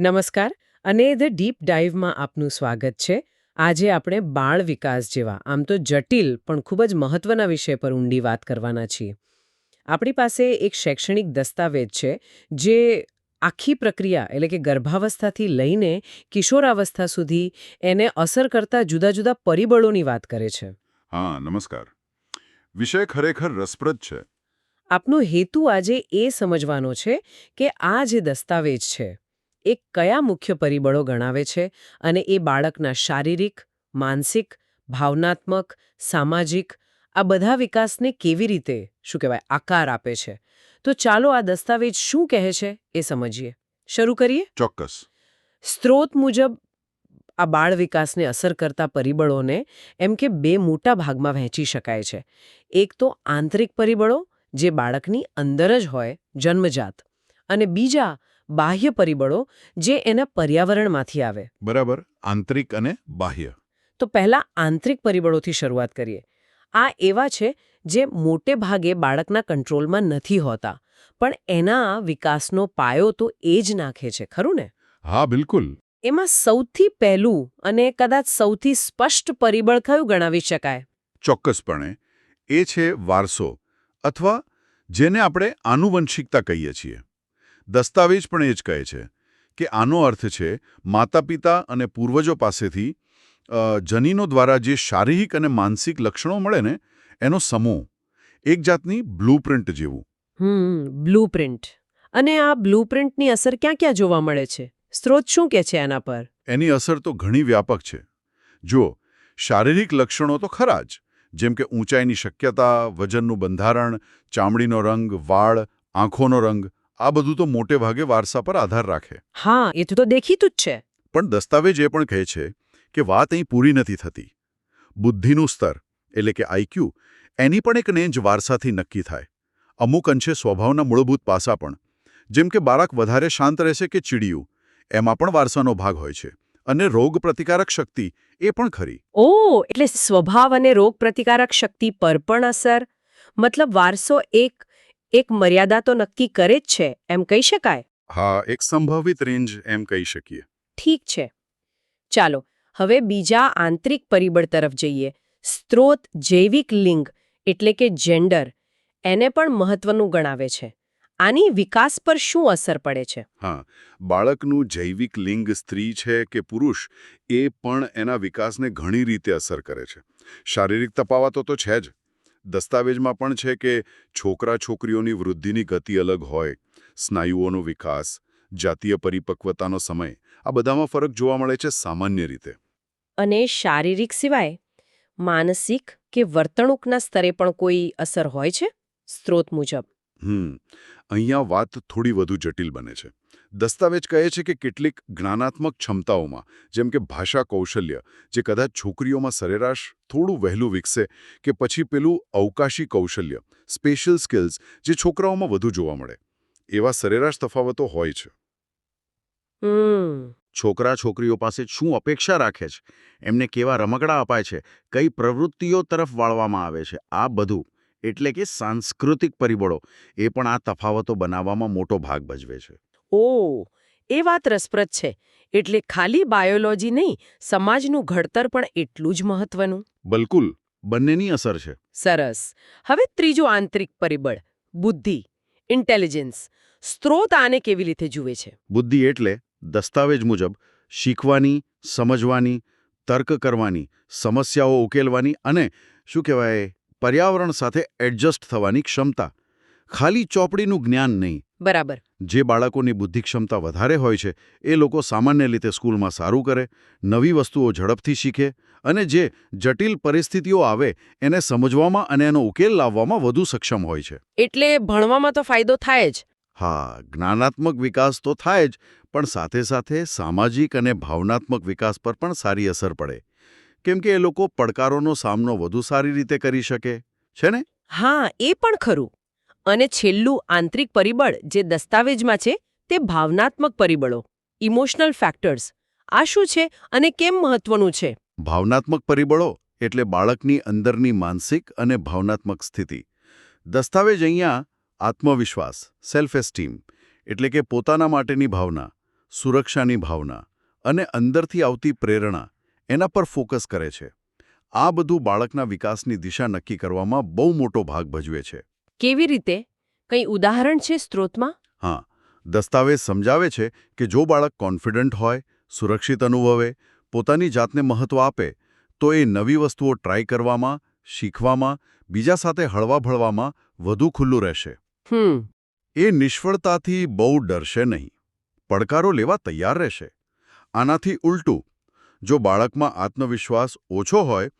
નમસ્કાર અને the deep ડાઇવમાં આપનું સ્વાગત છે. આજે આપણે બાળ વિકાસ જેવા આમ તો જટિલ પણ ખૂબ જ મહત્વના વિષય પર ઊંડી વાત કરવાના છીએ. આપણી પાસે એક શૈક્ષણિક દસ્તાવેજ છે જે આખી પ્રક્રિયા એટલે કે ગર્ભાવસ્થાથી લઈને કિશોરાવસ્થા સુધી એને અસર કરતા જુદા જુદા પરિબળોની વાત કરે છે. હા નમસ્કાર. વિષય ખરેખર રસપ્રદ છે. આપનો હેતુ આજે એ સમજવાનો છે કે આ જે દસ્તાવેજ છે એ કયા મુખ્ય પરિબળો ગણાવે છે અને એ બાળકના શારીરિક માનસિક ભાવનાત્મક સામાજિક આ બધા વિકાસને કેવી રીતે શું કહેવાય આકાર આપે છે? તો ચાલો આ દસ્તાવેજ શું કહે છે એ સમજીએ. શરૂ કરીએ? ચોક્કસ. સ્ત્રોત મુજબ આ બાળ વિકાસને અસર કરતા પરિબળોને એમ કે બે મોટા ભાગમાં વહેંચી શકાય છે. એક તો આંતરિક પરિબળો જે બાળકની અંદર જ હોય જન્મજાત. અને બીજા બાહ્ય પરિબળો જે એના પર્યાવરણમાંથી આવે. બરાબર. આંતરિક અને બાહ્ય. તો પહેલા આંતરિક પરિબળોથી શરૂઆત કરીએ. આ એવા છે જે મોટે ભાગે બાળકના કંટ્રોલમાં નથી હોતા પણ એના વિકાસનો પાયો તો એ જ નાખે છે ખરું ને? હા બિલકુલ. એમાં સૌથી પહેલું અને કદાચ સૌથી સ્પષ્ટ પરિબળ કયું ગણાવી શકાય? ચોક્કસપણે. એ છે વારસો અથવા જેને આપણે આનુવંશિકતા કહીએ છીએ. દસ્તાવેજ પણ એ જ કહે છે કે આનો અર્થ છે માતા પિતા અને પૂર્વજો પાસેથી જનીનો દ્વારા જે શારીરિક અને માનસિક લક્ષણો મળે ને એનો સમૂહ એક જાતની બ્લુપ્રિન્ટ જેવું. હમ બ્લુપ્રિન્ટ. અને આ બ્લુપ્રિન્ટની અસર ક્યાં ક્યાં જોવા મળે છે? સ્ત્રોત શું કે છે એના પર? એની અસર તો ઘણી વ્યાપક છે. જો શારીરિક લક્ષણો તો ખરા જ જેમ કે ઊંચાઈની શક્યતા વજનનું બંધારણ ચામડીનો રંગ વાળ આંખોનો રંગ આ બધું તો મોટે ભાગે વારસા પર આધાર રાખે. હા એ તો દેખીતું જ છે. પણ દસ્તાવેજ એ પણ કહે છે કે વાત અહીં પૂરી નથી થતી. બુદ્ધિનું સ્તર એટલે કે આઈક્યુ એની પણ એક રેન્જ વારસાથી નક્કી થાય. અમુક અંશે સ્વભાવના મૂળભૂત પાસા પણ જેમ કે બાળક વધારે શાંત રહેશે કે ચીડિયું એમાં પણ વારસાનો ભાગ હોય છે. અને રોગ પ્રતિકારક શક્તિ એ પણ ખરી. ઓ એટલે સ્વભાવ અને રોગ પ્રતિકારક શક્તિ પર પણ અસર? મતલબ વારસો એક એક મર્યાદા તો નક્કી કરે જ છે એમ કહી શકાય? હા એક સંભવિત રેન્જ એમ કહી શકીએ. ઠીક છે. ચાલો હવે બીજા આંતરિક પરિબળ તરફ જઈએ. સ્ત્રોત જૈવિક લિંગ એટલે કે જેન્ડર એને પણ મહત્વનું ગણાવે છે. આની વિકાસ પર શું અસર પડે છે? હા બાળકનું જૈવિક લિંગ સ્ત્રી છે કે પુરુષ એ પણ એના વિકાસને ઘણી રીતે અસર કરે છે. શારીરિક તફાવતો તો છે જ. દસ્તાવેજમાં પણ છે કે છોકરા છોકરીઓની વૃદ્ધિની ગતિ અલગ હોય, સ્નાયુઓનો વિકાસ, જાતીય પરિપક્વતાનો સમય, આ બધામાં ફરક જોવા મળે છે સામાન્ય રીતે. અને શારીરિક સિવાય, માનસિક કે વર્તણૂકના સ્તરે પણ કોઈ અસર હોય છે? સ્ત્રોત મુજબ. હમ અહીંયા વાત થોડી વધુ જટિલ બને છે. દસ્તાવેજ કહે છે કે કેટલીક જ્ઞાનાત્મક ક્ષમતાઓમાં જેમ કે ભાષા કૌશલ્ય જે કદાચ છોકરીઓમાં સરેરાશ થોડું વહેલું વિકસે કે પછી પેલું અવકાશી કૌશલ્ય સ્પેશિયલ સ્કિલ્સ જે છોકરાઓમાં વધુ જોવા મળે. એવા સરેરાશ તફાવતો હોય છે. છોકરા છોકરીઓ પાસે શું અપેક્ષા રાખે છે? એમને કેવા રમકડા અપાય છે? કઈ પ્રવૃત્તિઓ તરફ વાળવામાં આવે છે? આ બધું એટલે કે સાંસ્કૃતિક પરિબળો એ પણ આ તફાવતો બનાવવામાં મોટો ભાગ ભજવે છે. ઓ એ વાત રસપ્રદ છે. એટલે ખાલી બાયોલોજી નહીં સમાજનું ઘડતર પણ એટલું જ મહત્વનું. બિલકુલ બંનેની અસર છે. સરસ. હવે ત્રીજું આંતરિક પરિબળ બુદ્ધિ ઇન્ટેલિજન્સ સ્ત્રોત આને કેવી રીતે જુએ છે? બુદ્ધિ એટલે દસ્તાવેજ મુજબ શીખવાની સમજવાની તર્ક કરવાની સમસ્યાઓ ઉકેલવાની અને શું કહેવાય? પર્યાવરણ સાથે એડજસ્ટ થવાની ક્ષમતા. ખાલી ચોપડીનું જ્ઞાન નહીં. બરાબર. જે બાળકોની બુદ્ધિ ક્ષમતા વધારે હોય છે એ લોકો સામાન્ય રીતે સ્કૂલમાં સારું કરે નવી વસ્તુઓ ઝડપથી શીખે અને જે જટિલ પરિસ્થિતિઓ આવે એને સમજવામાં અને એનો ઉકેલ લાવવામાં વધુ સક્ષમ હોય છે. એટલે ભણવામાં તો ફાયદો થાય જ. હા જ્ઞાનાત્મક વિકાસ તો થાય જ પણ સાથે સાથે સામાજિક અને ભાવનાત્મક વિકાસ પર પણ સારી અસર પડે. કેમ કે એ લોકો પડકારોનો સામનો વધુ સારી રીતે કરી શકે? છે ને? હા એ પણ ખરું. અને છેલ્લું આંતરિક પરિબળ જે દસ્તાવેજમાં છે તે ભાવનાત્મક પરિબળો ઇમોશનલ ફેક્ટર્સ. આ શું છે અને કેમ મહત્વનું છે? ભાવનાત્મક પરિબળો એટલે બાળકની અંદરની માનસિક અને ભાવનાત્મક સ્થિતિ. દસ્તાવેજ અહીંયા આત્મવિશ્વાસ સેલ્ફ એસ્ટીમ એટલે કે પોતાના માટેની ભાવના સુરક્ષાની ભાવના અને અંદરથી આવતી પ્રેરણા એના પર ફોકસ કરે છે. આ બધું બાળકના વિકાસની દિશા નક્કી કરવામાં બહુ મોટો ભાગ ભજવે છે. કેવી રીતે? કંઈ ઉદાહરણ છે સ્ત્રોતમાં? હા દસ્તાવેજ સમજાવે છે કે જો બાળક કોન્ફિડન્ટ હોય સુરક્ષિત અનુભવે પોતાની જાતને મહત્વ આપે તો એ નવી વસ્તુઓ ટ્રાય કરવામાં શીખવામાં બીજા સાથે હળવા ભળવામાં વધુ ખુલ્લું રહેશે. એ નિષ્ફળતાથી બહુ ડરશે નહીં. પડકારો લેવા તૈયાર રહેશે. આનાથી ઉલટું જો બાળકમાં આત્મવિશ્વાસ ઓછો હોય,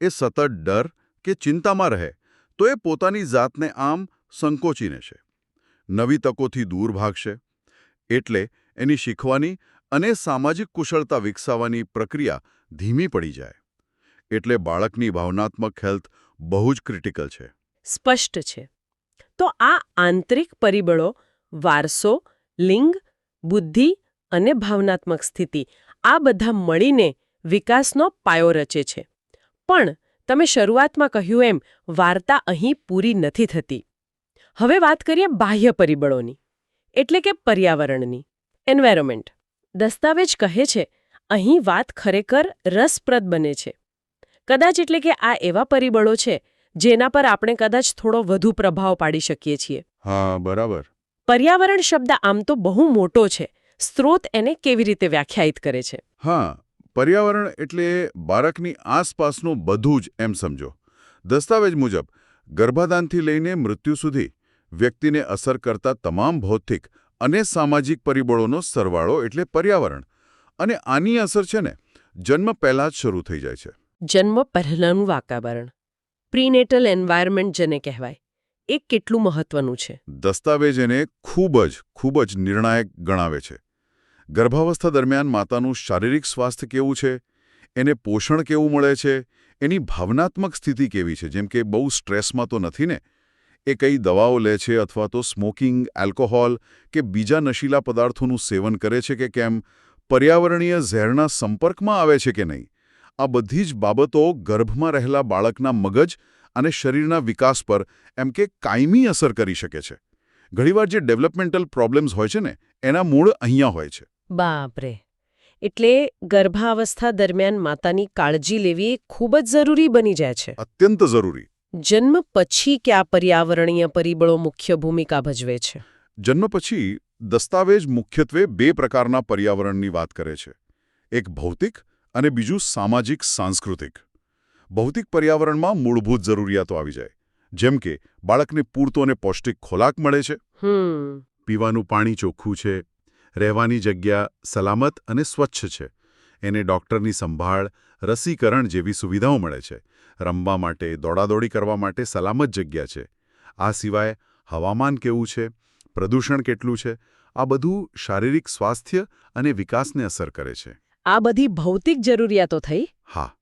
એ સતત ડર કે ચિંતામાં રહે, તો એ પોતાની જાતને આમ સંકોચીને છે. નવી તકોથી દૂર ભાગશે. એટલે એની શીખવાની અને સામાજિક કુશળતા વિકસાવવાની પ્રક્રિયા ધીમી પડી જાય. એટલે બાળકની ભાવનાત્મક હેલ્થ બહુ જ ક્રિટિકલ છે. સ્પષ્ટ છે. તો આ આંતરિક પરિબળો વારસો, લિંગ, બુદ્ધિ અને ભાવનાત્મક સ્થિતિ આ બધા મળીને વિકાસનો પાયો રચે છે. પણ તમે શરૂઆતમાં કહ્યું એમ વાર્તા અહીં પૂરી નથી થતી. હવે વાત કરીએ બાહ્ય પરિબળોની એટલે કે પર્યાવરણની. એન્વાયરમેન્ટ દસ્તાવેજ કહે છે અહીં વાત ખરેખર રસપ્રદ બને છે. કદાચ એટલે કે આ એવા પરિબળો છે જેના પર આપણે કદાચ થોડો વધુ પ્રભાવ પાડી શકીએ છીએ. હા બરાબર. પર્યાવરણ શબ્દ આમ તો બહુ મોટો છે સ્ત્રોત એને કેવી રીતે વ્યાખ્યાયિત કરે છે? હા પર્યાવરણ એટલે બાળકની આસપાસનું બધું જ એમ સમજો. દસ્તાવેજ મુજબ ગર્ભાધાનથી લઈને મૃત્યુ સુધી વ્યક્તિને અસર કરતા તમામ ભૌતિક અને સામાજિક પરિબળોનો સરવાળો એટલે પર્યાવરણ. અને આની અસર છે ને જન્મ પહેલાં જ શરૂ થઈ જાય છે. જન્મ પહેલાંનું વાતાવરણ. પ્રીનેટલ એન્વાયરમેન્ટ જેને કહેવાય એ કેટલું મહત્વનું છે? દસ્તાવેજ એને ખૂબ જ ખૂબ જ નિર્ણાયક ગણાવે છે. ગર્ભાવસ્થા દરમિયાન માતાનું શારીરિક સ્વાસ્થ્ય કેવું છે? એને પોષણ કેવું મળે છે? એની ભાવનાત્મક સ્થિતિ કેવી છે? જેમ કે બહુ સ્ટ્રેસમાં તો નથી ને? એ કઈ દવાઓ લે છે અથવા તો સ્મોકિંગ, આલ્કોહોલ કે બીજા નશીલા પદાર્થોનું સેવન કરે છે કે કેમ? પર્યાવરણીય ઝેરના સંપર્કમાં આવે છે કે નહીં? આ બધી જ બાબતો ગર્ભમાં રહેલા બાળકના મગજ અને શરીરના વિકાસ પર એમ કે કાયમી અસર કરી શકે છે. ઘણીવાર જે ડેવલપમેન્ટલ પ્રોબ્લેમ્સ હોય છે ને, એના મૂળ અહીંયા હોય છે. બાપરે. એટલે ગર્ભાવસ્થા દરમિયાન માતાની કાળજી લેવી એ ખૂબ જ જરૂરી બની જાય છે. અત્યંત જરૂરી. જન્મ પછી કયા પર્યાવરણીય પરિબળો મુખ્ય ભૂમિકા ભજવે છે? જન્મ પછી દસ્તાવેજ મુખ્યત્વે બે પ્રકારના પર્યાવરણની વાત કરે છે. એક ભૌતિક અને બીજું સામાજિક સાંસ્કૃતિક. ભૌતિક પર્યાવરણમાં મૂળભૂત જરૂરિયાતો આવી જાય. જેમ કે બાળકને પૂરતો અને પૌષ્ટિક ખોરાક મળે છે. પીવાનું પાણી ચોખ્ખું છે. રહેવાની જગ્યા સલામત અને સ્વચ્છ છે. એને ડૉક્ટરની સંભાળ રસીકરણ જેવી સુવિધાઓ મળે છે. રમવા માટે દોડાદોડી કરવા માટે સલામત જગ્યા છે. આ સિવાય હવામાન કેવું છે? પ્રદૂષણ કેટલું છે? આ બધું શારીરિક સ્વાસ્થ્ય અને વિકાસને અસર કરે છે. આ બધી ભૌતિક જરૂરિયાતો થઈ? હા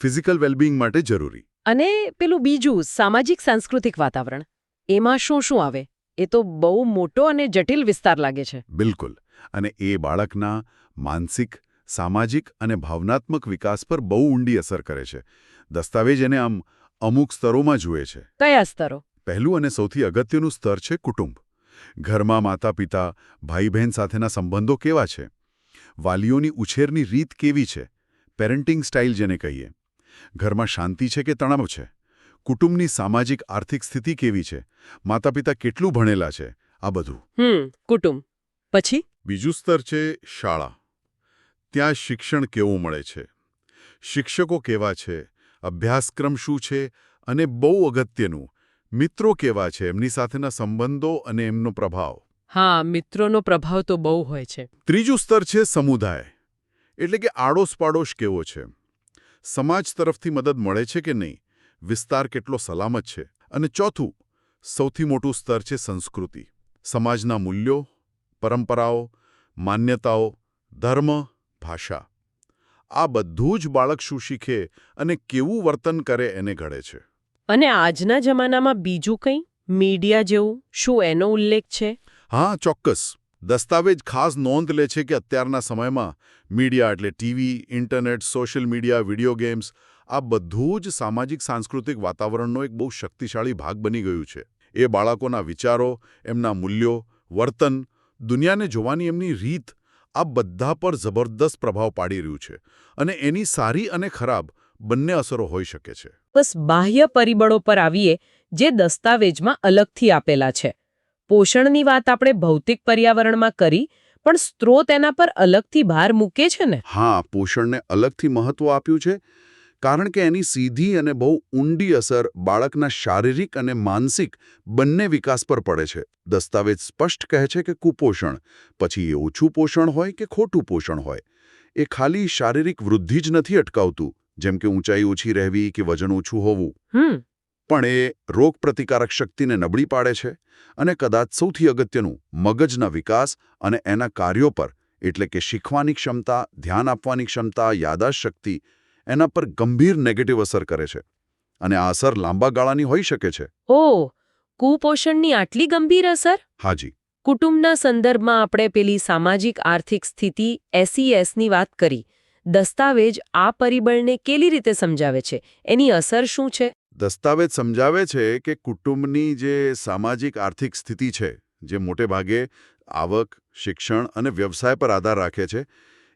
ફિઝિકલ વેલબિંગ માટે જરૂરી. અને પેલું બીજું સામાજિક સાંસ્કૃતિક વાતાવરણ. એમાં શું શું આવે? એ તો બહુ મોટો અને જટિલ વિસ્તાર લાગે છે. બિલકુલ. અને એ બાળકના માનસિક સામાજિક અને ભાવનાત્મક વિકાસ પર બહુ ઊંડી અસર કરે છે. દસ્તાવેજ એને આમ અમુક સ્તરોમાં જુએ છે. કયા સ્તરો? પહેલું અને સૌથી અગત્યનું સ્તર છે કુટુંબ. ઘરમાં માતા પિતા ભાઈ બહેન સાથેના સંબંધો કેવા છે? વાલીઓની ઉછેરની રીત કેવી છે? પેરેન્ટિંગ સ્ટાઇલ જેને કહીએ. ઘરમાં શાંતિ છે કે તણાવ છે? કુટુંબની સામાજિક આર્થિક સ્થિતિ કેવી છે? માતા પિતા કેટલું ભણેલા છે? આ બધું. હમ કુટુંબ. પછી? બીજું સ્તર છે શાળા. ત્યાં શિક્ષણ કેવું મળે છે? શિક્ષકો કેવા છે? અભ્યાસક્રમ શું છે? અને બહુ અગત્યનું મિત્રો કેવા છે? એમની સાથેના સંબંધો અને એમનો પ્રભાવ. હા મિત્રોનો પ્રભાવ તો બહુ હોય છે. ત્રીજું સ્તર છે સમુદાય. એટલે કે આડોશ પાડોશ કેવો છે? સમાજ તરફથી મદદ મળે છે કે નહીં? વિસ્તાર કેટલો સલામત છે? અને ચોથું સૌથી મોટું સ્તર છે સંસ્કૃતિ. સમાજના મૂલ્યો પરંપરાઓ માન્યતાઓ ધર્મ ભાષા. આ બધું જ બાળક શું શીખે અને કેવું વર્તન કરે એને ઘડે છે. અને આજના જમાનામાં બીજું કંઈ? મીડિયા જેવું? શું એનો ઉલ્લેખ છે? હા ચોક્કસ. દસ્તાવેજ ખાસ નોંધ લે છે કે અત્યારના સમયમાં મીડિયા એટલે TV internet social media video games આ બધું જ સામાજિક સાંસ્કૃતિક વાતાવરણનો એક બહુ શક્તિશાળી ભાગ બની ગયું છે. એ બાળકોના વિચારો એમના મૂલ્યો વર્તન દુનિયાને જોવાની એમની રીત આ બધા પર જબરદસ્ત પ્રભાવ પાડી રહ્યું છે અને એની સારી અને ખરાબ બંને અસરો હોઈ શકે છે. બસ બાહ્ય પરિબળો પર આવીએ જે દસ્તાવેજમાં અલગથી આપેલા છે. પોષણની વાત આપણે ભૌતિક પર્યાવરણમાં કરી પણ સ્ત્રોત એના પર અલગથી ભાર મૂકે છે ને? હા પોષણને અલગથી મહત્વ આપ્યું છે કારણ કે એની સીધી અને બહુ ઊંડી અસર બાળકના શારીરિક અને માનસિક બંને વિકાસ પર પડે છે. દસ્તાવેજ સ્પષ્ટ કહે છે કે કુપોષણ પછી એ ઓછું પોષણ હોય કે ખોટું પોષણ હોય. એ ખાલી શારીરિક વૃદ્ધિ જ નથી અટકાવતું જેમ કે ઊંચાઈ ઓછી રહેવી કે વજન ઓછું હોવું. પણ એ રોગપ્રતિકારક શક્તિને નબળી પાડે છે અને કદાચ સૌથી અગત્યનું મગજના વિકાસ અને એના કાર્યો પર એટલે કે શીખવાની ક્ષમતા ધ્યાન આપવાની ક્ષમતા યાદાશત શક્તિ એના પર ગંભીર નેગેટિવ અસર કરે છે અને આ અસર લાંબા ગાળાની હોઈ શકે છે. ઓ કુપોષણની આટલી ગંભીર અસર? હાજી. કુટુંબના સંદર્ભમાં આપણે પેલી સામાજિક આર્થિક સ્થિતિ એસઈએસની વાત કરી. દસ્તાવેજ આ પરિબળને કેવી રીતે સમજાવે છે? એની અસર શું છે? દસ્તાવેજ સમજાવે છે કે કુટુંબની જે સામાજિક આર્થિક સ્થિતિ છે જે મોટે ભાગે આવક શિક્ષણ અને વ્યવસાય પર આધાર રાખે છે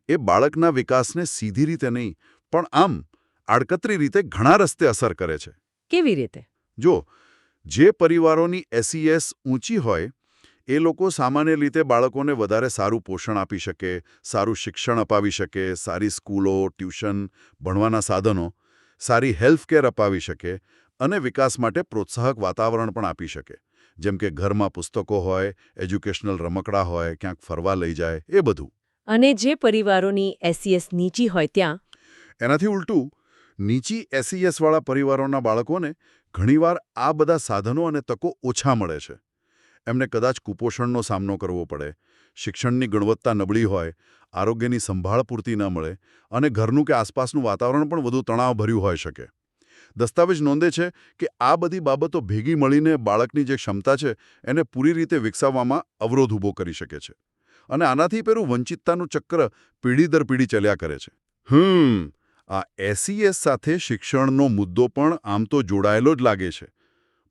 એ બાળકના વિકાસને સીધી રીતે નહીં પણ આમ આડકતરી રીતે ઘણા રસ્તે અસર કરે છે. કેવી રીતે? જો જે પરિવારોની એસઈએસ ઊંચી હોય એ લોકો સામાન્ય રીતે બાળકોને વધારે સારું પોષણ આપી શકે સારું શિક્ષણ અપાવી શકે સારી સ્કૂલો ટ્યુશન ભણવાના સાધનો સારી હેલ્થ કેર અપાવી શકે અને વિકાસ માટે પ્રોત્સાહક વાતાવરણ પણ આપી શકે. જેમ કે ઘરમાં પુસ્તકો હોય એજ્યુકેશનલ રમકડા હોય ક્યાંક ફરવા લઈ જાય એ બધું. અને જે પરિવારોની એસઈએસ નીચી હોય ત્યાં એનાથી ઉલટું, નીચી એસઈએસવાળા પરિવારોના બાળકોને ઘણીવાર આ બધા સાધનો અને તકો ઓછા મળે છે. એમને કદાચ કુપોષણનો સામનો કરવો પડે, શિક્ષણની ગુણવત્તા નબળી હોય, આરોગ્યની સંભાળ પૂરતી ન મળે અને ઘરનું કે આસપાસનું વાતાવરણ પણ વધુ તણાવભર્યું હોઈ શકે. દસ્તાવેજ નોંધે છે કે આ બધી બાબતો ભેગી મળીને બાળકની જે ક્ષમતા છે એને પૂરી રીતે વિકસાવવામાં અવરોધ ઊભો કરી શકે છે અને આનાથી પેલું વંચિતતાનું ચક્ર પેઢી દર પેઢી ચલ્યા કરે છે. હમ આ એસઈએસ સાથે શિક્ષણનો મુદ્દો પણ આમ તો જોડાયેલો જ લાગે છે.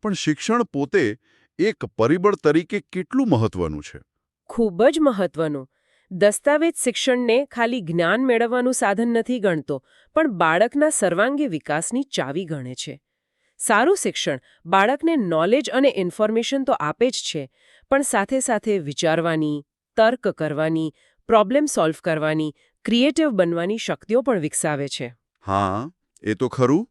પણ શિક્ષણ પોતે એક પરિબળ તરીકે કેટલું મહત્વનું છે? ખૂબ જ મહત્વનું. દસ્તાવેજ શિક્ષણને ખાલી જ્ઞાન મેળવવાનું સાધન નથી ગણતો, પણ બાળકના સર્વાંગી વિકાસની ચાવી ગણે છે. સારું શિક્ષણ બાળકને નોલેજ અને ઇન્ફોર્મેશન તો આપે જ છે, પણ સાથે સાથે વિચારવાની, તર્ક કરવાની, પ્રોબ્લેમ સોલ્વ કરવાની ક્રિએટિવ બનવાની શક્તિઓ પણ વિકસાવે છે. હા એ તો ખરું.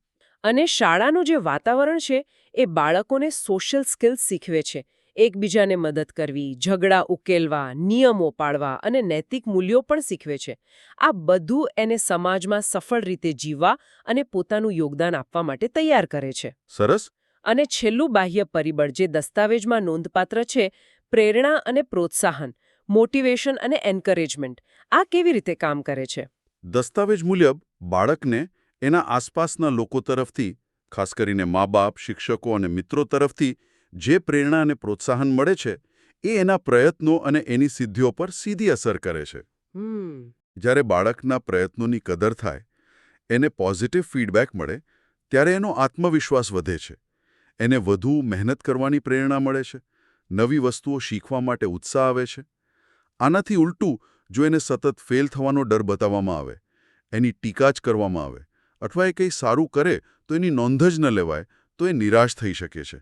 અને શાળાનું જે વાતાવરણ છે એ બાળકોને સોશિયલ સ્કિલ્સ શીખવે છે. એકબીજાને મદદ કરવી ઝઘડા ઉકેલવા નિયમો પાળવા અને નૈતિક મૂલ્યો પણ શીખવે છે. આ બધું એને સમાજમાં સફળ રીતે જીવવા અને પોતાનું યોગદાન આપવા માટે તૈયાર કરે છે. સરસ. અને છેલ્લું બાહ્ય પરિબળ જે દસ્તાવેજમાં નોંધપાત્ર છે પ્રેરણા અને પ્રોત્સાહન. મોટિવેશન અને એન્કરેજમેન્ટ. આ કેવી રીતે કામ કરે છે? દસ્તાવેજ મુજબ બાળકને એના આસપાસના લોકો તરફથી ખાસ કરીને મા બાપ શિક્ષકો અને મિત્રો તરફથી જે પ્રેરણા અને પ્રોત્સાહન મળે છે એ એના પ્રયત્નો અને એની સિદ્ધિઓ પર સીધી અસર કરે છે. જ્યારે બાળકના પ્રયત્નોની કદર થાય એને પોઝિટિવ ફીડબેક મળે ત્યારે એનો આત્મવિશ્વાસ વધે છે. એને વધુ મહેનત કરવાની પ્રેરણા મળે છે. નવી વસ્તુઓ શીખવા માટે ઉત્સાહ આવે છે. આનાથી ઉલટું જો એને સતત ફેલ થવાનો ડર બતાવવામાં આવે એની ટીકા જ કરવામાં આવે અથવા એ કંઈ સારું કરે તો એની નોંધ જ ન લેવાય તો એ નિરાશ થઈ શકે છે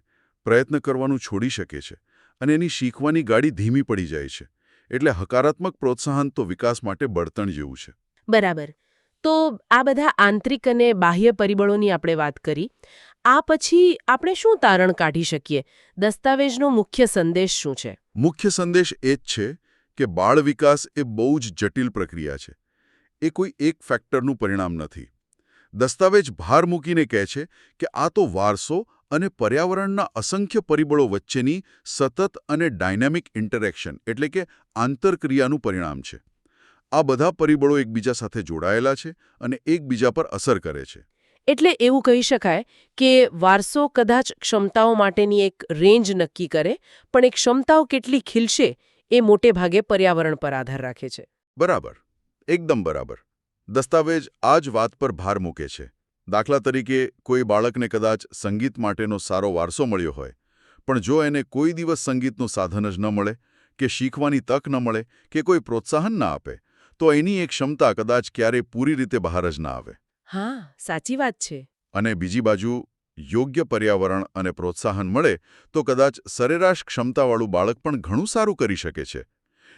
પ્રયત્ન કરવાનું છોડી શકે છે અને એની શીખવાની ગાડી ધીમી પડી જાય છે એટલે હકારાત્મક પ્રોત્સાહન તો વિકાસ માટે બળતણ જેવું છે. બરાબર. તો આ બધા આંતરિક અને બાહ્ય પરિબળોની આપણે વાત કરી. આ પછી આપણે શું તારણ કાઢી શકીએ? દસ્તાવેજનો મુખ્ય સંદેશ શું છે? મુખ્ય સંદેશ એ જ છે કે બાળ વિકાસ એ બહુ જ જટિલ પ્રક્રિયા છે. એ કોઈ એક ફેક્ટરનું પરિણામ નથી. દસ્તાવેજ ભાર મૂકીને કહે છે કે આ તો વારસો અને પર્યાવરણના અસંખ્ય પરિબળો વચ્ચેની સતત અને ડાયનેમિક ઇન્ટરેક્શન એટલે કે આંતરક્રિયાનું પરિણામ છે. આ બધા પરિબળો એકબીજા સાથે જોડાયેલા છે અને એકબીજા પર અસર કરે છે. એટલે એવું કહી શકાય કે વારસો કદાચ ક્ષમતાઓ માટેની એક રેન્જ નક્કી કરે, પણ એ ક્ષમતાઓ કેટલી ખીલશે એ મોટે ભાગે પર્યાવરણ પર આધાર રાખે છે. બરાબર. એકદમ બરાબર. દસ્તાવેજ આ જ વાત પર ભાર મૂકે છે. દાખલા તરીકે કોઈ બાળકને કદાચ સંગીત માટેનો સારો વારસો મળ્યો હોય પણ જો એને કોઈ દિવસ સંગીતનું સાધન જ ન મળે કે શીખવાની તક ન મળે કે કોઈ પ્રોત્સાહન ના આપે તો એની એક ક્ષમતા કદાચ ક્યારેય પૂરી રીતે બહાર જ ના આવે. હા સાચી વાત છે. અને બીજી બાજુ યોગ્ય પર્યાવરણ અને પ્રોત્સાહન મળે તો કદાચ સરેરાશ ક્ષમતાવાળું બાળક પણ ઘણું સારું કરી શકે છે.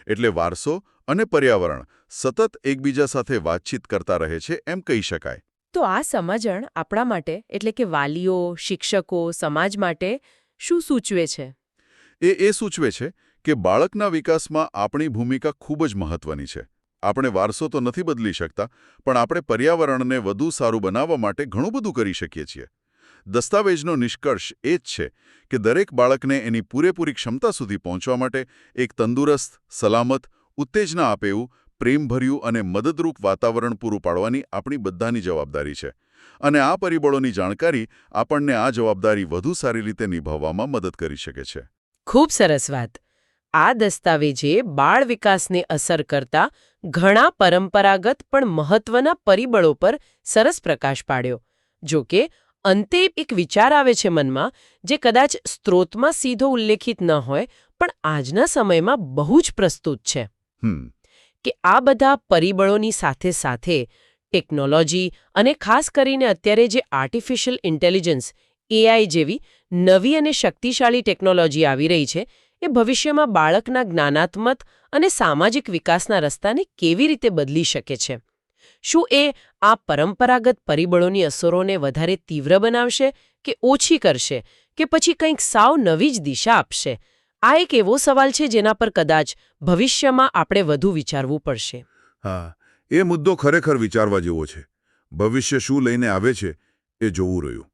એટલે વારસો અને પર્યાવરણ સતત એકબીજા સાથે વાતચીત કરતા રહે છે એમ કહી શકાય. તો આ સમજણ આપણા માટે એટલે કે વાલીઓ શિક્ષકો સમાજ માટે શું સૂચવે છે? એ એ સૂચવે છે કે બાળકના વિકાસમાં આપણી ભૂમિકા ખૂબ જ મહત્વની છે. આપણે વારસો તો નથી બદલી શકતા પણ આપણે પર્યાવરણને વધુ સારું બનાવવા માટે ઘણું બધું કરી શકીએ છીએ. દસ્તાવેજનો નિષ્કર્ષ એ જ છે કે દરેક બાળકને એની પૂરેપૂરી ક્ષમતા સુધી પહોંચવા માટે એક તંદુરસ્ત, સલામત, ઉત્તેજના આપે પ્રેમભર્યું અને મદદરૂપ વાતાવરણ પૂરું પાડવાની આપણી બધાની જવાબદારી છે. અને આ પરિબળોની જાણકારી આપણને આ જવાબદારી વધુ સારી રીતે નિભાવવામાં મદદ કરી શકે છે. ખૂબ સરસ વાત. આ દસ્તાવેજે બાળ વિકાસને અસર કરતા ઘણા પરંપરાગત પણ મહત્વના પરિબળો પર સરસ પ્રકાશ પાડ્યો. જો કે અંતે એક વિચાર આવે છે મનમાં જે કદાચ સ્ત્રોતમાં સીધો ઉલ્લેખિત ન હોય પણ આજના સમયમાં બહુ જ પ્રસ્તુત છે. કે આ બધા પરિબળોની સાથે સાથે ટેકનોલોજી અને ખાસ કરીને અત્યારે જે આર્ટિફિશિયલ ઇન્ટેલિજન્સ એઆઈ જેવી નવી અને શક્તિશાળી ટેકનોલોજી આવી રહી છે એ ભવિષ્યમાં બાળકના જ્ઞાનાત્મક અને સામાજિક વિકાસના રસ્તાને કેવી રીતે બદલી શકે છે? શું એ આ પરંપરાગત પરિબળોની અસરોને વધારે તીવ્ર બનાવશે કે ઓછી કરશે કે પછી કંઈક સાવ નવી જ દિશા આપશે? આ એક એવો સવાલ છે જેના પર કદાચ ભવિષ્યમાં આપણે વધુ વિચારવું પડશે. હા, એ મુદ્દો ખરેખર વિચારવા જેવો છે. ભવિષ્ય શું લઈને આવે છે એ જોવું રહ્યું.